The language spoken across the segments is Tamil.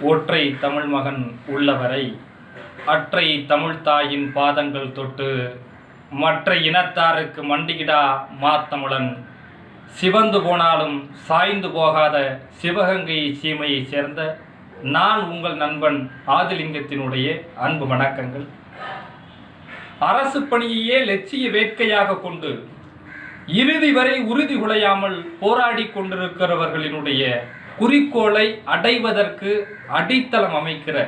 ஒற்றை தமிழ் மகன் உள்ளவரை அற்றை தமிழ் தாயின் பாதங்கள் தொட்டு மற்ற இனத்தாருக்கு மண்டிகிடா மாத்தமிழன். சிவந்து போனாலும் சாய்ந்து போகாத சிவகங்கை சீமையைச் சேர்ந்த நான் உங்கள் நண்பன் ஆதிலிங்கத்தினுடைய அன்பு வணக்கங்கள். அரசு பணியையே லட்சிய வேட்கையாக கொண்டு இறுதி வரை உறுதி குலையாமல் போராடி கொண்டிருக்கிறவர்களினுடைய குறிக்கோளை அடைவதற்கு அடித்தளம் அமைக்கிற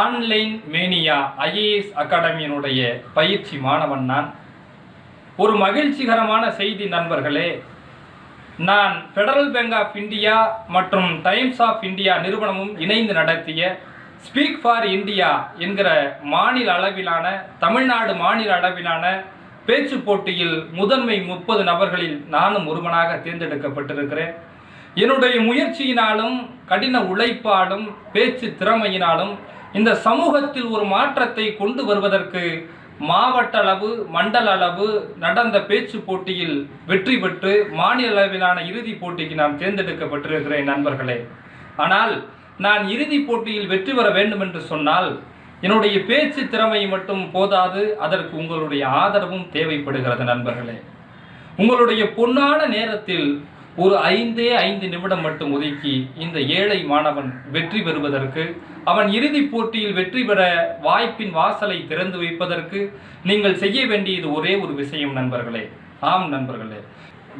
ஆன்லைன் மேனியா ஐஏஎஸ் அகாடமியினுடைய பயிற்சி மாணவன் நான். ஒரு மகிழ்ச்சிகரமான செய்தி நண்பர்களே நான் ஃபெடரல் பேங்க் ஆஃப் இந்தியா மற்றும் டைம்ஸ் ஆஃப் இந்தியா நிறுவனமும் இணைந்து நடத்திய ஸ்பீக் ஃபார் இந்தியா என்கிற மாநில அளவிலான தமிழ்நாடு மாநில அளவிலான பேச்சு போட்டியில் முதன்மை முப்பது நபர்களில் நானும் ஒருவனாக தேர்ந்தெடுக்கப்பட்டிருக்கிறேன். என்னுடைய முயற்சியினாலும் கடின உழைப்பாலும் பேச்சு திறமையினாலும் இந்த சமூகத்தில் ஒரு மாற்றத்தை கொண்டு வருவதற்கு மாவட்ட அளவு மண்டல அளவு நடந்த பேச்சு போட்டியில் வெற்றி பெற்று மாநில அளவிலான இறுதிப் போட்டிக்கு நான் தேர்ந்தெடுக்கப்பட்டிருக்கிறேன் நண்பர்களே. ஆனால் நான் இறுதிப் போட்டியில் வெற்றி பெற வேண்டும் என்று சொன்னால் என்னுடைய பேச்சு திறமை மட்டும் போதாது அதற்கு உங்களுடைய ஆதரவும் தேவைப்படுகிறது நண்பர்களே. உங்களுடைய பொன்னான நேரத்தில் ஒரு ஐந்தே ஐந்து நிமிடம் மட்டும் ஒதுக்கி இந்த ஏழை மாணவன் வெற்றி பெறுவதற்கு அவன் இறுதிப் போட்டியில் வெற்றி பெற வாய்ப்பின் வாசலை திறந்து வைப்பதற்கு நீங்கள் செய்ய வேண்டியது ஒரே ஒரு விஷயம் நண்பர்களே. ஆம் நண்பர்களே.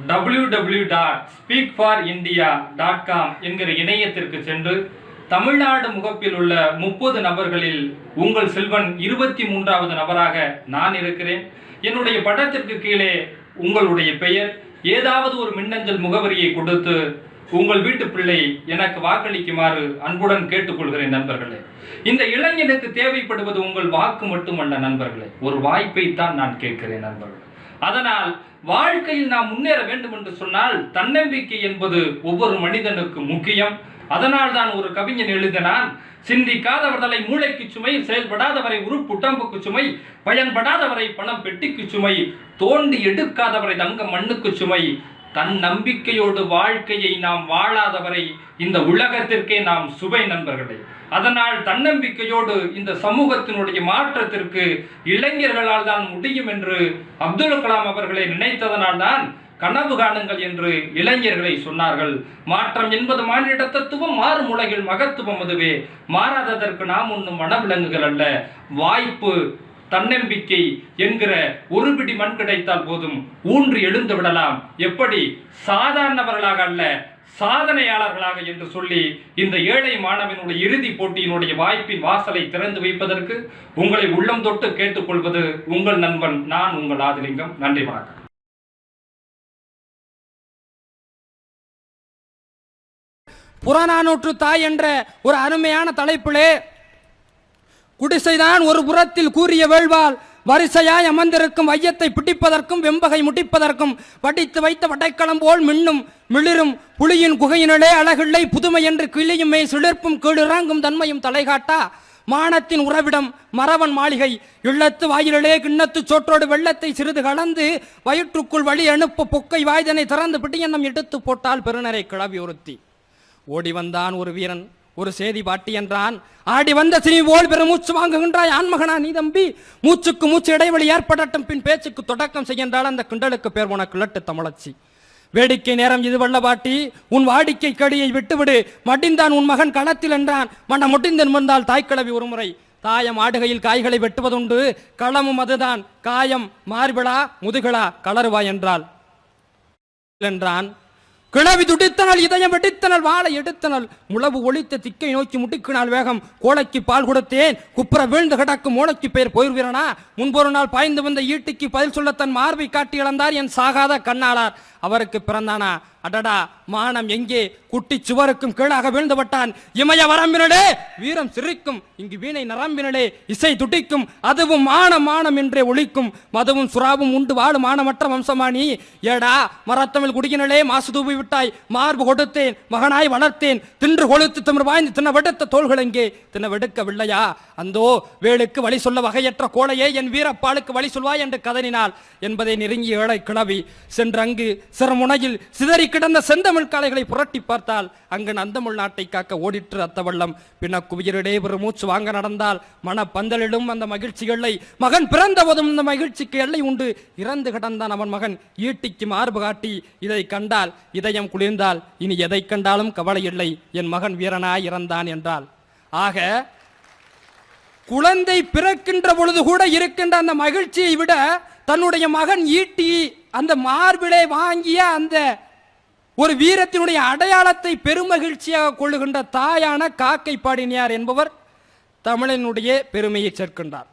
W W dot speak for India dot com என்கிற இணையத்திற்கு சென்று தமிழ்நாடு முகப்பில் உள்ள முப்பது நபர்களில் உங்கள் செல்வன் இருபத்தி மூன்றாவது நபராக நான் இருக்கிறேன். என்னுடைய படத்திற்கு கீழே உங்களுடைய பெயர் ஏதாவது ஒரு மின்னஞ்சல் முகவரியை கொடுத்து உங்கள் வீட்டு பிள்ளை எனக்கு வாக்களிக்குமாறு அன்புடன் கேட்டுக்கொள்கிறேன் நண்பர்களே. இந்த இளைஞனுக்கு தேவைப்படுவது உங்கள் வாக்கு மட்டுமல்ல நண்பர்களே. ஒரு வாய்ப்பை தான் நான் கேட்கிறேன் நண்பர்களே. அதனால் வாழ்க்கையில் நாம் முன்னேற வேண்டும் என்று சொன்னால் தன்னம்பிக்கை என்பது ஒவ்வொரு மனிதனுக்கு முக்கியம். அதனால் தான் ஒரு கவிஞன் எழுதினான் சிந்திக்காதவர்களை மூளைக்கு சுமை செயல்படாதவரை உருப்புட்டம்புக்கு சுமை பயன்படாதவரை பணம் பெட்டிக்கு சுமை தோண்டி எடுக்காதவரை தங்க மண்ணுக்கு சுமை. தன் நம்பிக்கையோடு வாழ்க்கையை நாம் வாழாதவரை இந்த உலகத்திற்கே நாம் சுவை நண்பர்களே. அதனால் தன்னம்பிக்கையோடு இந்த சமூகத்தினுடைய மாற்றத்திற்கு இளைஞர்களால் தான் முடியும் என்று அப்துல் கலாம் அவர்களை நினைத்ததனால் தான் கனவு காணுங்கள் என்று இளைஞர்களை சொன்னார்கள். மாற்றம் என்பது மானிட தத்துவம் மாறும் உலகில் மகத்துவம் அதுவே. மாறாததற்கு நாம் ஒன்றும் வனவிலங்குகள் அல்ல. வாய்ப்பு தன்னம்பிக்கை என்கிற ஒரு பிடி மண் கிடைத்தால் போதும். ஊன்றி எழுந்து விடலாம். எப்படி? சாதாரணவர்களாக அல்ல சாதனையாளர்களாக என்று சொல்லி இந்த ஏழை மாணவனுடைய இறுதி போட்டியினுடைய வாய்ப்பின் வாசலை திறந்து வைப்பதற்கு உங்களை உள்ளம் தொட்டு கேட்டுக்கொள்வது உங்கள் நண்பன் நான் உங்கள் ஆதிலிங்கம். நன்றி வணக்கம். புறநானூற்று தாய் என்ற ஒரு அருமையான தலைப்பிலே குடிசைதான் ஒரு புறத்தில் கூறிய வேள்வால் வரிசையாய் அமர்ந்திருக்கும் ஐயத்தை பிடிப்பதற்கும் வெம்பகை முடிப்பதற்கும் வடித்து வைத்த வடைக்களம் போல் மின்னும் மிளிரும் புலியின் குகையினிலே அழகில்லை புதுமை என்று கிளியுமே சிலிர்ப்பும் கீழிறங்கும் தன்மையும் தலைகாட்டா. மானத்தின் உறவிடம் மறவன் மாளிகை இள்ளத்து வாயிலே கிண்ணத்து சோற்றோடு வெள்ளத்தை சிறிது கலந்து வயிற்றுக்குள் வழி அனுப்ப பொக்கை வாய்தனை திறந்து பிடியன்னம் எடுத்து போட்டால் பெருநரை கிளவி ஒருத்தி. ஓடி வந்தான் ஒரு வீரன் ஒரு சேதி பாட்டி என்றான். ஆடி வந்த சினி போல் பெரும் மூச்சு வாங்குகின்றாய் ஆண்மகனா நீ தம்பி. மூச்சுக்கு மூச்சு இடைவெளி ஏற்படட்டும் பின் பேச்சுக்கு தொடக்கம் செய்கின்றால் அந்த கிண்டலுக்கு பேர் உனக்கு லட்டு தமிழச்சி. வேடிக்கை நேரம் இது வல்ல பாட்டி உன் வாடிக்கை கடியை விட்டுவிடு. மடிந்தான் உன் மகன் களத்தில் என்றான். மன முடிந்தன் வந்தால் தாய்க்கிழவி ஒருமுறை. தாயம் ஆடுகையில் காய்களை வெட்டுவதுண்டு. களமும் அதுதான். காயம் மார்பிளா முதுகளா கலருவா என்றாள். என்றான். கிளவி துடித்தனல் இதயம் வெடித்தனல் வாழை எடுத்தனல் முழவு ஒழித்த திக்கை நோக்கி முட்டிக்கினால் வேகம். கோழைக்கு பால் கொடுத்தேன். குப்புற வீழ்ந்து கிடக்கும் மூளைக்கு பெயர் போயிருவீரனா முன்பொரு நாள் பாய்ந்து வந்த ஈட்டிக்கு பதில் சொல்ல தன் மார்பை காட்டி இழந்தார் என் சாகாத கண்ணாளார். அவருக்கு பிறந்தானா? அடடா மானம் எங்கே? குட்டி சுவருக்கும் கீழாக வீழ்ந்து விட்டான் இமய வரம்பினடே வீரம் சிரிக்கும். இங்கு வீணை நரம்பினடே இசை துடிக்கும். அதுவும் மானம் மானம் என்றே ஒழிக்கும். மதுவும் சுறாவும் உண்டு வாழும் மானமற்ற வம்சமானி. ஏடா மரத்தமிழ் குடியினலே மாசு தூவி விட்டாய். மார்பு கொடுத்தேன் மகனாய் வளர்த்தேன். தின்று கொழுத்து திமிர் வாய்ந்து தின வெடுத்த தோள்கள் எங்கே? தின வெடுக்கவில்லையா அந்தோ வேலுக்கு வழி சொல்ல வகையற்ற கோழையே என் வீரப்பாளுக்கு வழி சொல்வாய் என்று கதறினாள். என்பதை நெருங்கிய ஏழை கிளவி சென்றங்கு சிறமுனையில் சிதறி கிடந்த செந்தமிழ் காலைகளை புரட்டி பார்த்தால் அங்கு நந்தமிழ் நாட்டை காக்க ஓடிற்று அத்த வள்ளம் பின்ன குவியரிடே ஒரு மூச்சு வாங்க நடந்தால் மன பந்தலிடும் அந்த மகிழ்ச்சி எல்லை மகன் பிறந்த போதும் இந்த மகிழ்ச்சிக்கு எல்லை உண்டு. இறந்து கிடந்தான் அவன் மகன் ஈட்டிக்கு மார்பு காட்டி இதை கண்டால் இதயம் குளிர்ந்தால் இனி எதை கண்டாலும் கவலை இல்லை என் மகன் வீரனாய் இறந்தான் என்றால் ஆக குழந்தை பிறக்கின்ற பொழுது கூட இருக்கின்ற அந்த மகிழ்ச்சியை விட தன்னுடைய மகன் ஈட்டி அந்த மார்பிலே வாங்கிய அந்த ஒரு வீரத்தினுடைய அடையாளத்தை பெருமகிழ்ச்சியாக கொள்ளுகின்ற தாயான காக்கை பாடினியார் என்பவர் தமிழனுடைய பெருமையை சேர்க்கின்றார்.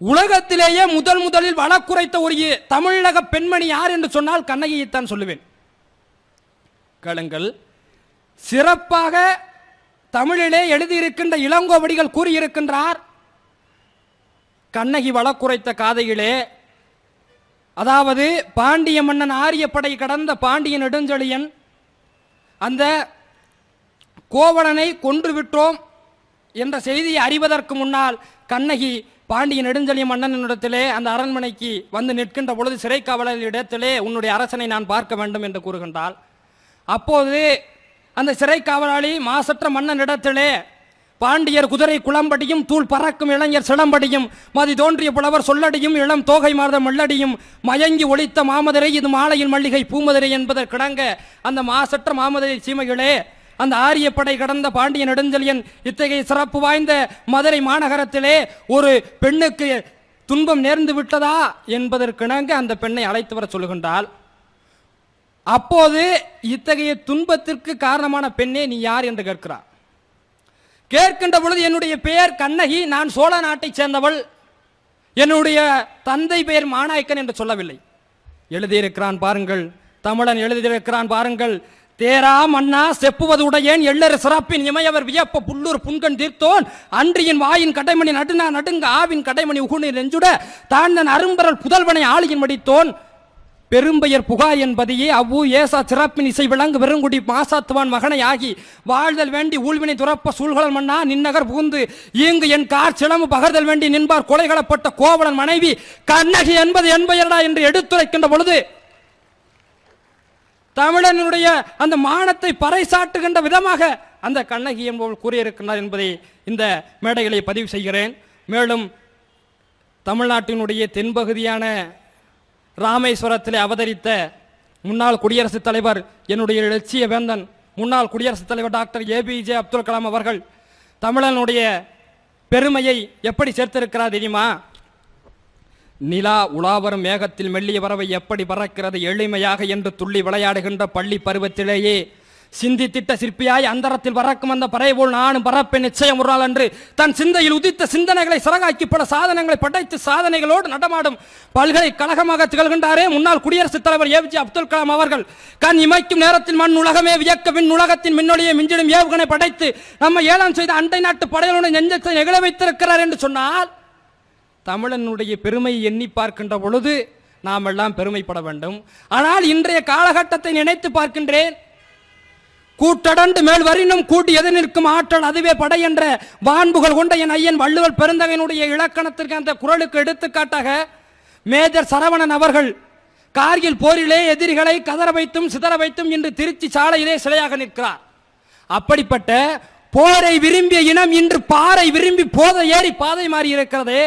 உலகத்திலேயே முதல் முதலில் வழக்குரைத்த ஒரு தமிழக பெண்மணி யார் என்று சொன்னால் கண்ணகியைத்தான் சொல்லுவேன். கேளுங்கள் சிறப்பாக தமிழிலே எழுதியிருக்கின்ற இளங்கோவடிகள் கூறியிருக்கின்றார். கண்ணகி வழக்குரைத்த காதையிலே அதாவது பாண்டிய மன்னன் ஆரியப்படை கடந்த பாண்டிய நெடுஞ்செழியன் அந்த கோவலனை கொன்று விட்டோம் என்ற செய்தியை அறிவதற்கு முன்னால் கண்ணகி பாண்டிய நெடுஞ்செழிய மன்னனிடத்திலே அந்த அரண்மனைக்கு வந்து நிற்கின்ற பொழுது சிறை காவலரிடத்திலே உன்னுடைய அரசனை நான் பார்க்க வேண்டும் என்று கூறுகின்றாள். அப்போது அந்த சிறை காவலாளி மாசற்ற மன்னனிடத்திலே பாண்டியர் குதிரை குளம்படியும் தூள் பறக்கும் இளைஞர் சிலம்படியும் மதி தோன்றிய புலவர் சொல்லடியும் இளம் தோகை மாத மல்லடியும் மயங்கி ஒளித்த மாமதுரை இது மாலையில் மல்லிகை பூமதுரை என்பதற்கிணங்க அந்த மாசற்ற மாமதுரை சீமைகளே அந்த ஆரியப்படை கடந்த பாண்டிய நெடுஞ்செழியன் இத்தகைய சிறப்பு வாய்ந்த மதுரை மாநகரத்திலே ஒரு பெண்ணுக்கு துன்பம் நேர்ந்து விட்டதா என்பதற்கிணங்க அந்த பெண்ணை அழைத்து வர சொல்லுகின்றாள். அப்போது இத்தகைய துன்பத்திற்கு காரணமான பெண்ணே நீ யார் என்று கேட்கிறார். கேட்கின்ற பொழுது என்னுடைய பெயர் கண்ணகி நான் சோழ நாட்டைச் சேர்ந்தவள். என்னுடைய தந்தை பெயர் மாநாயக்கன் என்று சொல்லவில்லை. எழுதியிருக்கிறான் பாருங்கள் தமிழன் எழுதியிருக்கிறான் பாருங்கள். தேரா மன்னா செப்புவது உடையேன் எள்ளறு சிறப்பின் இமையவர் வியப்ப புல்லூர் புன்கண் தீர்த்தோன். அன்றியின் வாயின் கடைமணி நடுனா நடுங்க ஆவின் கடைமணி உகுனி நெஞ்சுட. தாழ்ந்தன் அரும்பரல் புதல்வனை ஆளியின் மடித்தோன். பெரும்பெயர் புகார் என்பதையே அவ்வு ஏசா சிறப்பின் இசை விளங்கு வெறுங்குடி மாசாத்துவான் மகனை ஆகி வாழ்தல் வேண்டி ஊழ்வினை துறப்ப சூழ்கலன் மன்னா நின்னகர் புகுந்து இங்கு என் கார் சிலம்பு பகர்தல் வேண்டி நின்பார் கொலைகளப்பட்ட கோவலன் மனைவி கண்ணகி என்பது என்பெயர்டா என்று எடுத்துரைக்கின்ற பொழுது தமிழனுடைய அந்த மானத்தை பறைசாட்டுகின்ற விதமாக அந்த கண்ணகி என்பவள் கூறியிருக்கின்றார் என்பதை இந்த மேடைகளை பதிவு செய்கிறேன். மேலும் தமிழ்நாட்டினுடைய தென்பகுதியான ராமேஸ்வரத்தில் அவதரித்த முன்னாள் குடியரசுத் தலைவர் என்னுடைய லட்சிய வேந்தன் முன்னாள் குடியரசுத் தலைவர் டாக்டர் ஏபிஜே அப்துல் கலாம் அவர்கள் தமிழனுடைய பெருமையை எப்படி சேர்த்திருக்கிறார் தெரியுமா? நிலா உலாவரும் மேகத்தில் மெல்லிய பறவை எப்படி பறக்கிறது எளிமையாக என்று துள்ளி விளையாடுகின்ற பள்ளி பருவத்திலேயே சிந்தித்திட்ட சிற்பியாய் அந்தரத்தில் பறக்கும் அந்த பறை போல் நானும் பறப்பேன் நிச்சயம் ஒரு நாள் என்று தன் சிந்தையில் உதித்த சிந்தனைகளை சிறகாக்கி பல சாதனங்களை படைத்து சாதனைகளோடு நடமாடும் பல்கலைக்கழகமாக திகழ்கின்றாரே. முன்னாள் குடியரசுத் தலைவர் ஏபிஜே அப்துல் கலாம் அவர்கள். கண் இமைக்கும் நேரத்தில் மண் உலகமே வியக்க மின் உலகத்தின் மின்னொழியை மிஞ்சிடும் ஏவுகணை படைத்து நம்ம ஏலம் செய்த அண்டை நாட்டு படைகளுடன் நெஞ்சத்தை நெகிழ வைத்திருக்கிறார் என்று சொன்னால் தமிழனுடைய பெருமையை எண்ணி பார்க்கின்ற பொழுது நாம் எல்லாம் பெருமைப்பட வேண்டும். ஆனால் இன்றைய காலகட்டத்தை நினைத்து பார்க்கின்றேன் கூட்டடண்டு மேல் வரினும் கூட்டி எதிர் நிற்கும் ஆற்றல் அதுவே படை என்ற வான்புகள் கொண்ட என் ஐயன் வள்ளுவர் பெருந்தகையினுடைய இலக்கணத்திற்கு அந்த குரலுக்கு எடுத்துக்காட்டாக மேஜர் சரவணன் அவர்கள் கார்கில் போரிலே எதிரிகளை கதற வைத்தும் சிதற வைத்தும் இன்று திருச்சி சாலையிலே சிலையாக நிற்கிறார். அப்படிப்பட்ட போரை விரும்பிய இனம் இன்று பாறை விரும்பி போதை ஏறி பாதை மாறி இருக்கிறதே.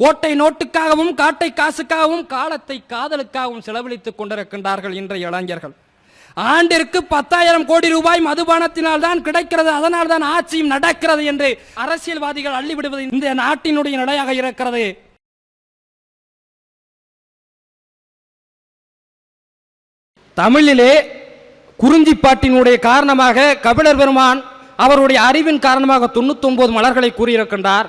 ஓட்டை நோட்டுக்காகவும் காட்டை காசுக்காகவும் காலத்தை காதலுக்காகவும் செலவழித்துக் கொண்டிருக்கின்றார்கள் இன்றைய இளைஞர்கள். ஆண்டிற்கு பத்தாயிரம் கோடி ரூபாய் மதுபானத்தினால் தான் கிடைக்கிறது அதனால் தான் ஆட்சியும் நடக்கிறது என்று அரசியல்வாதிகள் அள்ளிவிடுவது இந்த நாட்டினுடைய நிலையாக இருக்கிறது. தமிழிலே குறிஞ்சிப்பாட்டினுடைய காரணமாக கபிலர் பெருமான் அவருடைய அறிவின் காரணமாக தொண்ணூத்தொன்பது மலர்களை கூறியிருக்கின்றார்.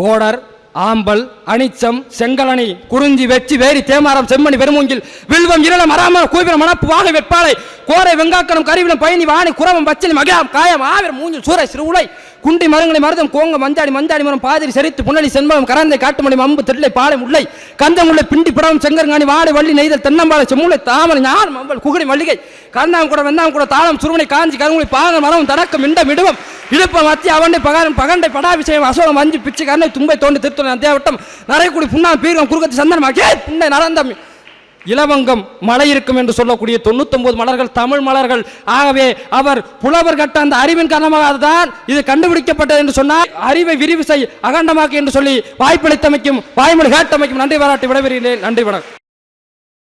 கோடர் ஆம்பல் அனிச்சம் செங்கலணி குறிஞ்சி வெச்சி வேரி தேமாரம் செம்மணி பெருமூங்கில் வில்வம் இரளம் அராமரம் கூவிரம் மணப்பு வாகை வெட்பாலை கோரை வெங்காக்கரம் கருவிலம் பயணி வாணி குரவம் பச்சினி மகிழாம் காயம் ஆவிரம் மூஞ்சில் சூறை சிறுவுளை குண்டி மரங்களை மருதம் கோங்க மஞ்சாடி மஞ்சாடி மரம் பாதிரி செரித்து புன்னலி செண்பகம் கரந்தை காட்டுமணி மம்பு தில்லை பாலை முல்லை கந்தமுள்ளை பிண்டி படம் செங்கருங்காணி வாடை வள்ளி நெய்தல் தென்னம்பாலை செம்மூளை தாமரை ஞான் மம்பல் குகுடி மல்லிகை கந்தாம் கூட வெந்தாம் கூட தாளம் சுருமனை காஞ்சி கருங்குளி பாதம் மரம் தடக்கம் இண்டம் இடுவம் இழுப்ப மத்திய அவண்டை பகாரம் பகண்டை படாபிஷேகம் அசோகம் அஞ்சு பிச்சு கண்ணை தும்பை தோண்டி திருத்துறை அத்தியாவட்டம் நரைக்குடி புண்ணா பீரம் குறுக்கத்து சந்தனமாக்கே புண்ணை நரந்தம் இலவங்கம் மலை இருக்கும் என்று சொல்லக்கூடிய தொண்ணூத்தொன்பது மலர்கள் தமிழ் மலர்கள். ஆகவே அவர் புலவர் கட்ட அந்த அறிவின் காரணமாக தான் இது கண்டுபிடிக்கப்பட்டது என்று சொன்னால் அறிவை விரிவு செய் அகண்டமாக்கு என்று சொல்லி வாய்ப்பளித்தமைக்கும் வாய்மொழி கேட்டமைக்கும் நன்றி பாராட்டி விடைபெறுகிறேன். நன்றி வணக்கம்.